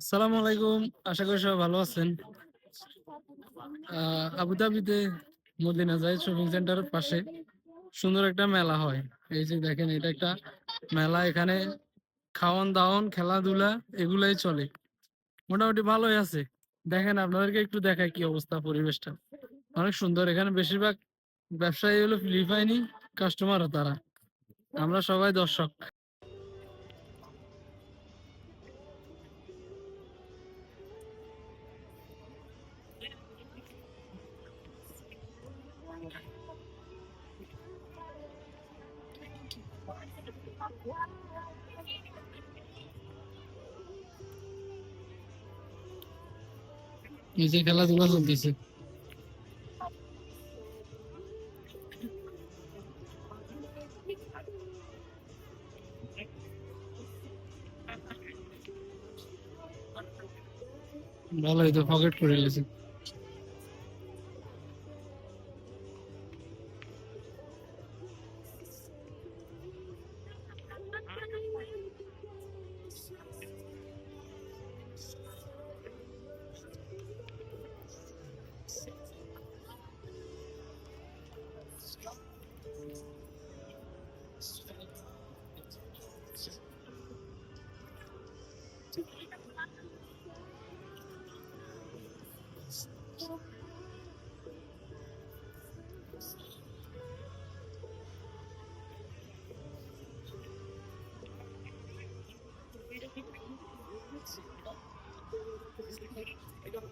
আসসালামু আলাইকুম। আশা করি ভালো আছেন। মদিনা যায় শপিং সেন্টারের পাশে সুন্দর একটা মেলা হয়। এই যে দেখেন, এটা একটা মেলা। এখানে খাওয়ান দাওয়ান, খেলাধুলা এগুলাই চলে। মোটামুটি ভালোই আছে। দেখেন, আপনাদেরকে একটু দেখায় কি অবস্থা পরিবেশটা। অনেক সুন্দর। এখানে বেশিরভাগ ব্যবসায়ী হলো ফিলিপাইনি কাস্টমারও তারা। আমরা সবাই দর্শক। এই যে খেলাধুলা চলতেছে। ভালোই তো পকেট করে গেছে I don't